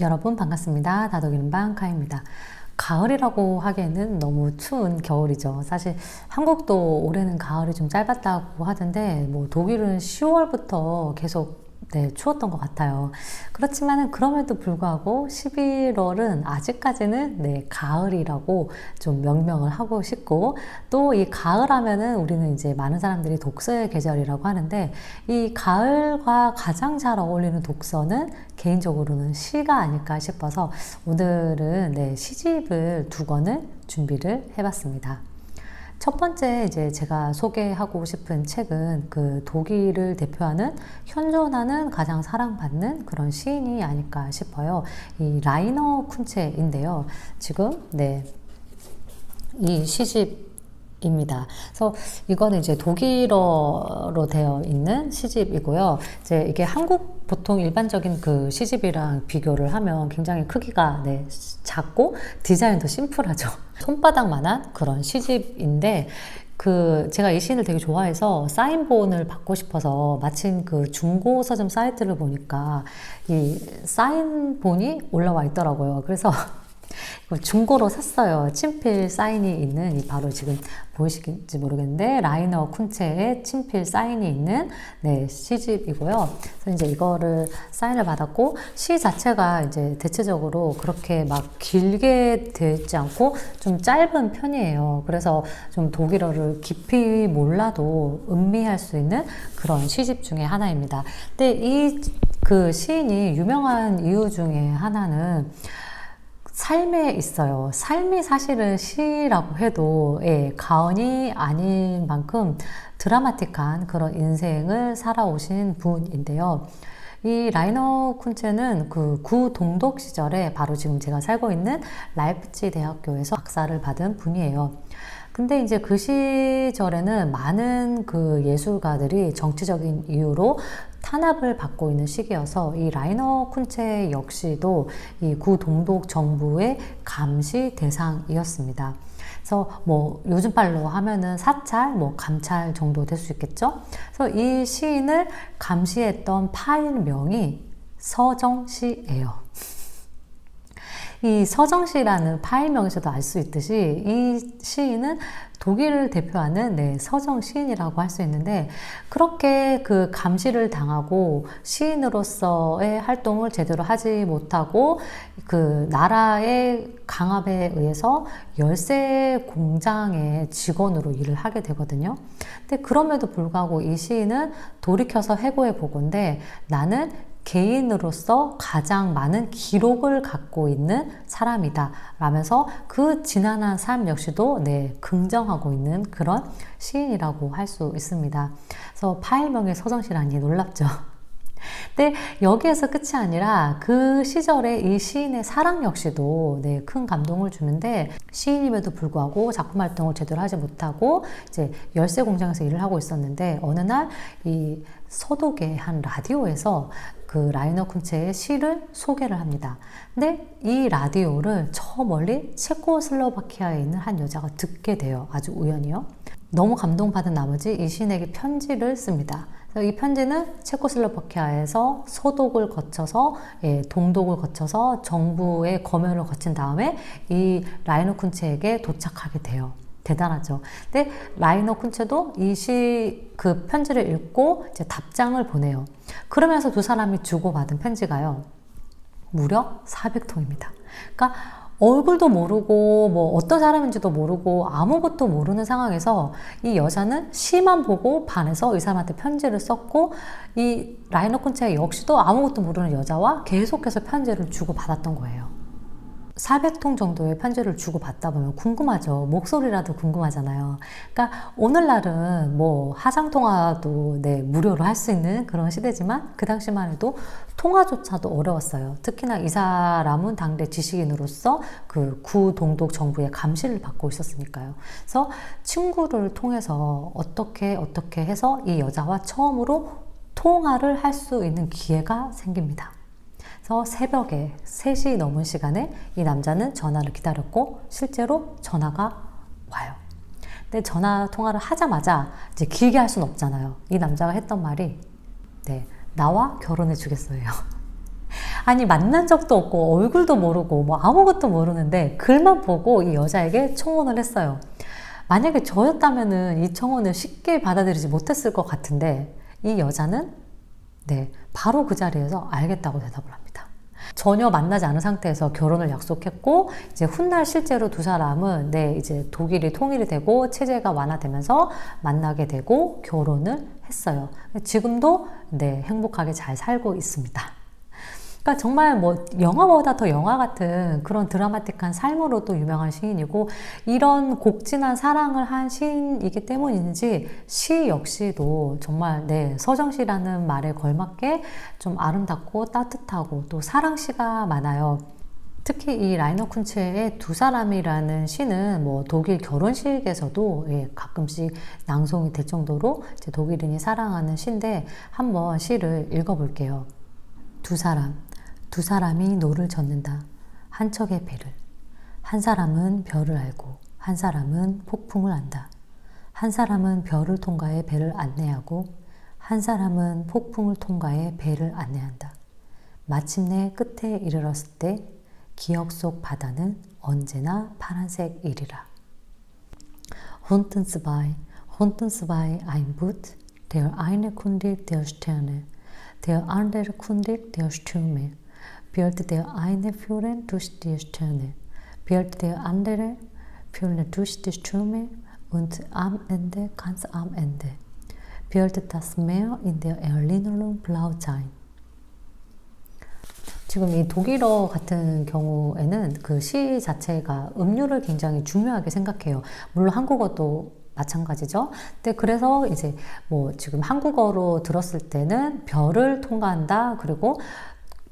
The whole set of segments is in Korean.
여러분 반갑습니다. 다독이는방 카입니다. 가을이라고 하기에는 너무 추운 겨울이죠. 사실 한국도 올해는 가을이 좀 짧았다고 하던데 뭐 독일은 10월부터 계속 네, 추웠던 것 같아요. 그렇지만은 그럼에도 불구하고 11월은 아직까지는 네, 가을이라고 좀 명명을 하고 싶고 또 이 가을 하면은 우리는 이제 많은 사람들이 독서의 계절이라고 하는데 이 가을과 가장 잘 어울리는 독서는 개인적으로는 시가 아닐까 싶어서 오늘은 네, 시집을 두 권을 준비를 해봤습니다. 첫 번째 이제 제가 소개하고 싶은 책은 그 독일을 대표하는 현존하는 가장 사랑받는 그런 시인이 아닐까 싶어요. 이 라이너 쿤체인데요. 지금 네. 이 시집 입니다. 그래서 이거는 이제 독일어로 되어 있는 시집이고요. 이제 이게 한국 보통 일반적인 그 시집이랑 비교를 하면 굉장히 크기가 네, 작고 디자인도 심플하죠. 손바닥만한 그런 시집인데 그 제가 이 시인을 되게 좋아해서 사인본을 받고 싶어서 마침 그 중고 서점 사이트를 보니까 이 사인본이 올라와 있더라고요. 그래서 중고로 샀어요. 친필 사인이 있는 이 바로 지금 보이시는지 모르겠는데 라이너 쿤체의 친필 사인이 있는 네, 시집이고요. 그래서 이제 이거를 사인을 받았고 시 자체가 이제 대체적으로 그렇게 막 길게 되지 않고 좀 짧은 편이에요. 그래서 좀 독일어를 깊이 몰라도 음미할 수 있는 그런 시집 중에 하나입니다. 근데 이 그 시인이 유명한 이유 중에 하나는 삶에 있어요. 삶이 사실은 시라고 해도 예, 가언이 아닌 만큼 드라마틱한 그런 인생을 살아오신 분인데요. 이 라이너 쿤체는 그 구동독 시절에 바로 지금 제가 살고 있는 라이프치 대학교에서 박사를 받은 분이에요. 근데 이제 그 시절에는 많은 그 예술가들이 정치적인 이유로 탄압을 받고 있는 시기여서 이 라이너 쿤체 역시도 이 구동독 정부의 감시 대상이었습니다. 그래서 뭐 요즘 말로 하면은 사찰, 뭐 감찰 정도 될 수 있겠죠. 그래서 이 시인을 감시했던 파일명이 서정시예요. 이 서정시라는 파일명에서도 알 수 있듯이 이 시인은 독일을 대표하는 네, 서정 시인이라고 할 수 있는데 그렇게 그 감시를 당하고 시인으로서의 활동을 제대로 하지 못하고 그 나라의 강압에 의해서 열쇠 공장의 직원으로 일을 하게 되거든요. 근데 그럼에도 불구하고 이 시인은 돌이켜서 해고해 보건데 나는 개인으로서 가장 많은 기록을 갖고 있는 사람이다. 라면서 그 지난한 삶 역시도 네, 긍정하고 있는 그런 시인이라고 할 수 있습니다. 그래서 파일명의 서정시라니 놀랍죠. 근데 여기에서 끝이 아니라 그 시절에 이 시인의 사랑 역시도 네, 큰 감동을 주는데 시인임에도 불구하고 작품 활동을 제대로 하지 못하고 이제 열쇠 공장에서 일을 하고 있었는데 어느 날 이 서독의 한 라디오에서 그 라이너 쿤체의 시를 소개를 합니다. 근데 이 라디오를 저 멀리 체코슬로바키아에 있는 한 여자가 듣게 돼요. 아주 우연히요. 너무 감동받은 나머지 이 시인에게 편지를 씁니다. 이 편지는 체코슬로바키아에서 소독을 거쳐서 예, 동독을 거쳐서 정부의 검열을 거친 다음에 이 라이너 쿤체에게 도착하게 돼요. 대단하죠. 근데 라이너 쿤체도 이 시 그 편지를 읽고 이제 답장을 보내요. 그러면서 두 사람이 주고받은 편지가요. 무려 400통입니다. 그러니까 얼굴도 모르고 뭐 어떤 사람인지도 모르고 아무것도 모르는 상황에서 이 여자는 시만 보고 반해서 이 사람한테 편지를 썼고 이 라이너 콘체 역시도 아무것도 모르는 여자와 계속해서 편지를 주고 받았던 거예요. 400통 정도의 편지를 주고 받다 보면 궁금하죠. 목소리라도 궁금하잖아요. 그러니까 오늘날은 뭐 하상통화도 네, 무료로 할 수 있는 그런 시대지만 그 당시만 해도 통화조차도 어려웠어요. 특히나 이 사람은 당대 지식인으로서 그 구동독 정부의 감시를 받고 있었으니까요. 그래서 친구를 통해서 어떻게 어떻게 해서 이 여자와 처음으로 통화를 할 수 있는 기회가 생깁니다. 그래서 새벽에 3시 넘은 시간에 이 남자는 전화를 기다렸고 실제로 전화가 와요. 근데 전화 통화를 하자마자 이제 길게 할 수는 없잖아요. 이 남자가 했던 말이 네, 나와 결혼해 주겠어요. 아니 만난 적도 없고 얼굴도 모르고 뭐 아무것도 모르는데 글만 보고 이 여자에게 청혼을 했어요. 만약에 저였다면은 이 청혼을 쉽게 받아들이지 못했을 것 같은데 이 여자는 네 바로 그 자리에서 알겠다고 대답을 합니다. 전혀 만나지 않은 상태에서 결혼을 약속했고 이제 훗날 실제로 두 사람은 네 이제 독일이 통일이 되고 체제가 완화되면서 만나게 되고 결혼을 했어요. 지금도 네 행복하게 잘 살고 있습니다. 그러니까 정말 뭐 영화보다 더 영화 같은 그런 드라마틱한 삶으로 또 유명한 시인이고 이런 곡진한 사랑을 한 시인이기 때문인지 시 역시도 정말 네 서정시라는 말에 걸맞게 좀 아름답고 따뜻하고 또 사랑시가 많아요. 특히 이 라이너 쿤츠의 두 사람이라는 시는 뭐 독일 결혼식에서도 예, 가끔씩 낭송이 될 정도로 독일인이 사랑하는 시인데 한번 시를 읽어볼게요. 두 사람, 두 사람이 노를 젓는다. 한 척의 배를. 한 사람은 별을 알고, 한 사람은 폭풍을 안다. 한 사람은 별을 통과해 배를 안내하고, 한 사람은 폭풍을 통과해 배를 안내한다. 마침내 끝에 이르렀을 때 기억 속 바다는 언제나 파란색이리라. Huntensbei, Huntensbei ein Boot, der eine kundigt der Sterne, der andere kundigt der Stürme. Bjöd der eine führen durch die Sterne, bjöd der andere führen durch die Stürme und am Ende, ganz am Ende, bjöd das Meer in der Erinnerung blau sein. 지금 이 독일어 같은 경우에는 그 시 자체가 음률을 굉장히 중요하게 생각해요. 물론 한국어도 마찬가지죠. 근데 그래서 이제 뭐 지금 한국어로 들었을 때는 별을 통과한다. 그리고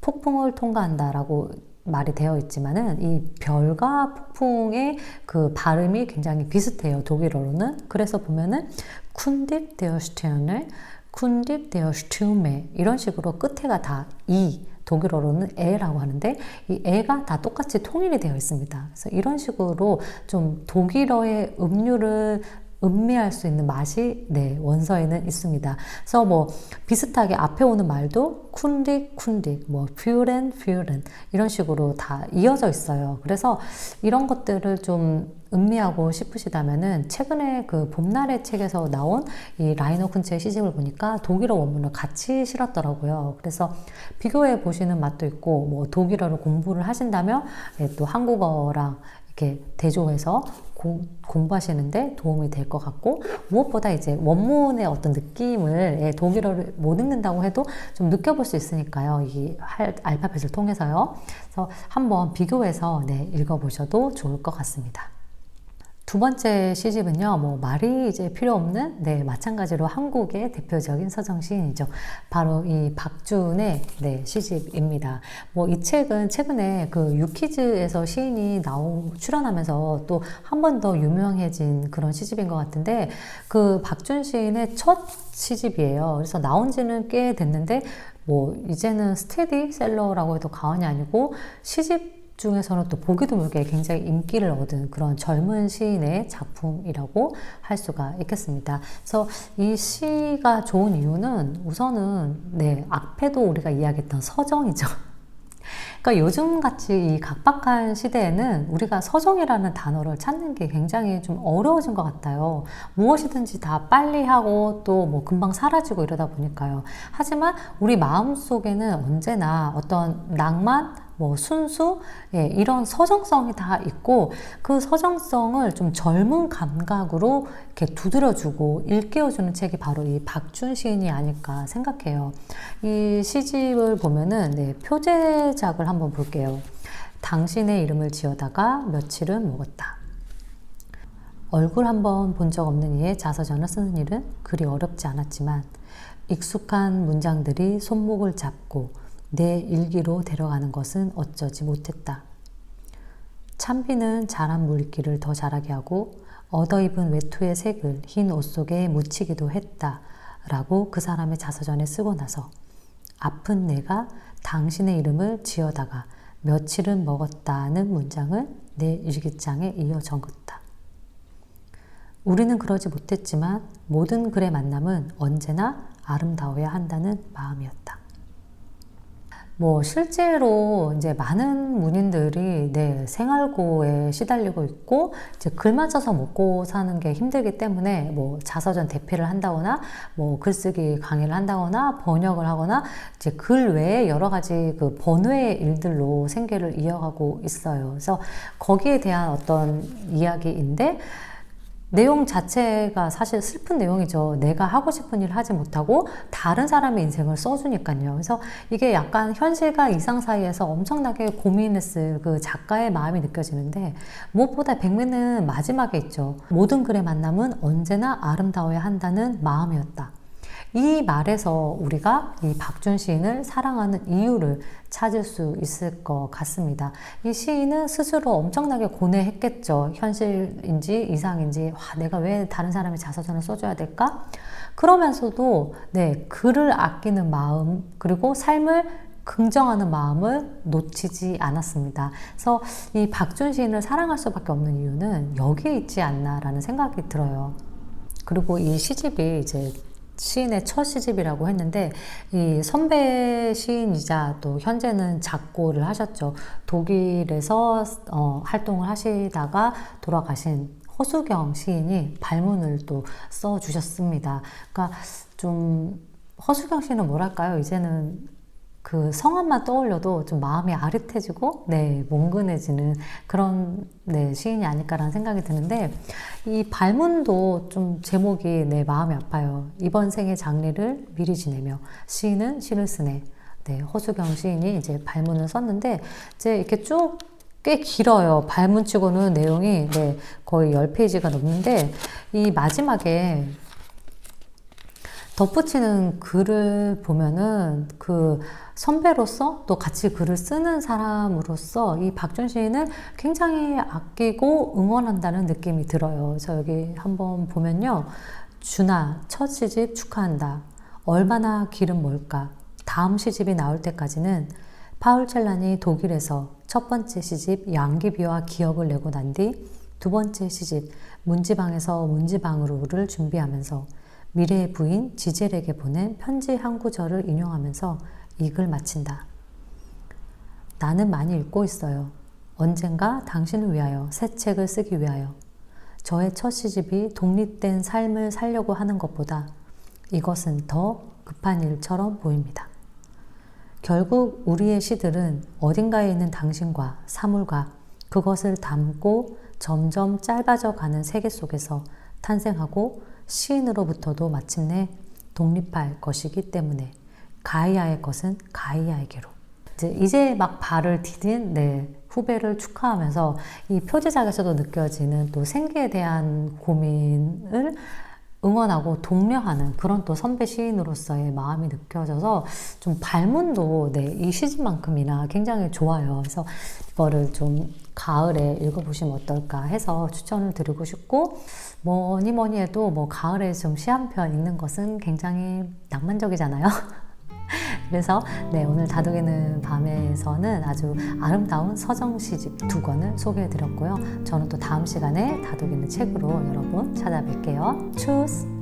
폭풍을 통과한다라고 말이 되어 있지만은 이 별과 폭풍의 그 발음이 굉장히 비슷해요. 독일어로는. 그래서 보면은 쿤딕 데어 스테어넬, 쿤딕 데어 스튜메 이런 식으로 끝에가 다 이 독일어로는 에라고 하는데 이 에가 다 똑같이 통일이 되어 있습니다. 그래서 이런 식으로 좀 독일어의 음률을 음미할 수 있는 맛이 네 원서에는 있습니다. 그래서 뭐 비슷하게 앞에 오는 말도 쿤딕 쿤딕 뭐 퓨렌 퓨렌 이런 식으로 다 이어져 있어요. 그래서 이런 것들을 좀 음미하고 싶으시다면은 최근에 그 봄날의 책에서 나온 이 라이너 쿤츠의 시집을 보니까 독일어 원문을 같이 실었더라고요. 그래서 비교해 보시는 맛도 있고 뭐 독일어를 공부를 하신다면 예, 또 한국어랑 이렇게 대조해서 공, 공부하시는데 도움이 될 것 같고 무엇보다 이제 원문의 어떤 느낌을 예, 독일어를 못 읽는다고 해도 좀 느껴볼 수 있으니까요. 이 알파벳을 통해서요. 그래서 한번 비교해서 네, 읽어보셔도 좋을 것 같습니다. 두 번째 시집은요, 뭐 말이 이제 필요 없는 네 마찬가지로 한국의 대표적인 서정 시인이죠. 바로 이 박준의 네 시집입니다. 뭐 이 책은 최근에 그 유키즈에서 시인이 나오 출연하면서 또 한 번 더 유명해진 그런 시집인 것 같은데 그 박준 시인의 첫 시집이에요. 그래서 나온 지는 꽤 됐는데 뭐 이제는 스테디셀러라고 해도 과언이 아니고 시집 중에서는 또 보기 드물게 굉장히 인기를 얻은 그런 젊은 시인의 작품이라고 할 수가 있겠습니다. 그래서 이 시가 좋은 이유는 우선은 네, 앞에도 우리가 이야기했던 서정이죠. 그러니까 요즘 같이 이 각박한 시대에는 우리가 서정이라는 단어를 찾는 게 굉장히 좀 어려워진 것 같아요. 무엇이든지 다 빨리 하고 또 뭐 금방 사라지고 이러다 보니까요. 하지만 우리 마음 속에는 언제나 어떤 낭만, 뭐 순수 예, 이런 서정성이 다 있고 그 서정성을 좀 젊은 감각으로 이렇게 두드려주고 일깨워주는 책이 바로 이 박준 시인이 아닐까 생각해요. 이 시집을 보면은 네, 표제작을 한번 볼게요. 당신의 이름을 지어다가 며칠은 먹었다. 얼굴 한번 본 적 없는 이의 자서전을 쓰는 일은 그리 어렵지 않았지만 익숙한 문장들이 손목을 잡고 내 일기로 데려가는 것은 어쩌지 못했다. 참비는 자란 물기를 더 자라게 하고 얻어 입은 외투의 색을 흰 옷 속에 묻히기도 했다. 라고 그 사람의 자서전에 쓰고 나서 아픈 내가 당신의 이름을 지어다가 며칠은 먹었다는 문장을 내 일기장에 이어 적었다. 우리는 그러지 못했지만 모든 글의 만남은 언제나 아름다워야 한다는 마음이었다. 뭐 실제로 이제 많은 문인들이 네, 생활고에 시달리고 있고 이제 글만 써서 먹고 사는 게 힘들기 때문에 뭐 자서전 대피를 한다거나 뭐 글쓰기 강의를 한다거나 번역을 하거나 이제 글 외에 여러 가지 그 번외의 일들로 생계를 이어가고 있어요. 그래서 거기에 대한 어떤 이야기인데 내용 자체가 사실 슬픈 내용이죠. 내가 하고 싶은 일을 하지 못하고 다른 사람의 인생을 써주니까요. 그래서 이게 약간 현실과 이상 사이에서 엄청나게 고민했을 그 작가의 마음이 느껴지는데 무엇보다 백미는 마지막에 있죠. 모든 글의 만남은 언제나 아름다워야 한다는 마음이었다. 이 말에서 우리가 이 박준 시인을 사랑하는 이유를 찾을 수 있을 것 같습니다. 이 시인은 스스로 엄청나게 고뇌했겠죠. 현실인지 이상인지, 와, 내가 왜 다른 사람의 자서전을 써줘야 될까? 그러면서도, 네, 글을 아끼는 마음, 그리고 삶을 긍정하는 마음을 놓치지 않았습니다. 그래서 이 박준 시인을 사랑할 수밖에 없는 이유는 여기에 있지 않나라는 생각이 들어요. 그리고 이 시집이 이제 시인의 첫 시집이라고 했는데 이 선배 시인이자 또 현재는 작고를 하셨죠. 독일에서 어, 활동을 하시다가 돌아가신 허수경 시인이 발문을 또 써주셨습니다. 그러니까 좀 허수경 씨는 뭐랄까요? 이제는 그 성함만 떠올려도 좀 마음이 아릿해지고, 네, 몽근해지는 그런, 네, 시인이 아닐까라는 생각이 드는데, 이 발문도 좀 제목이 내 마음이 아파요. 이번 생의 장례를 미리 지내며, 시인은 시를 쓰네. 네, 허수경 시인이 이제 발문을 썼는데, 이제 이렇게 쭉 꽤 길어요. 발문치고는 내용이, 네, 거의 10페이지가 넘는데, 이 마지막에 덧붙이는 글을 보면은 그 선배로서 또 같이 글을 쓰는 사람으로서 이 박준 시인을 굉장히 아끼고 응원한다는 느낌이 들어요. 저 여기 한번 보면요. 준아, 첫 시집 축하한다. 얼마나 길은 멀까? 다음 시집이 나올 때까지는 파울 첼란이 독일에서 첫 번째 시집 양귀비와 기억을 내고 난 뒤 두 번째 시집 문지방에서 문지방으로를 준비하면서 미래의 부인 지젤에게 보낸 편지 한 구절을 인용하면서 이 글 마친다. 나는 많이 읽고 있어요. 언젠가 당신을 위하여 새 책을 쓰기 위하여. 저의 첫 시집이 독립된 삶을 살려고 하는 것보다 이것은 더 급한 일처럼 보입니다. 결국 우리의 시들은 어딘가에 있는 당신과 사물과 그것을 담고 점점 짧아져 가는 세계 속에서 탄생하고 시인으로부터도 마침내 독립할 것이기 때문에 가이아의 것은 가이아에게로. 이제, 이제 막 발을 디딘 네, 후배를 축하하면서 이 표지작에서도 느껴지는 또 생계에 대한 고민을 응원하고 독려하는 그런 또 선배 시인으로서의 마음이 느껴져서 좀 발문도 네, 이 시집만큼이나 굉장히 좋아요. 그래서 이거를 좀 가을에 읽어보시면 어떨까 해서 추천을 드리고 싶고 뭐니 뭐니 해도 뭐 가을에 좀 시 한 편 읽는 것은 굉장히 낭만적이잖아요. 그래서 네, 오늘 다독이는 밤에서는 아주 아름다운 서정 시집 두 권을 소개해 드렸고요. 저는 또 다음 시간에 다독이는 책으로 여러분 찾아뵐게요. 추스!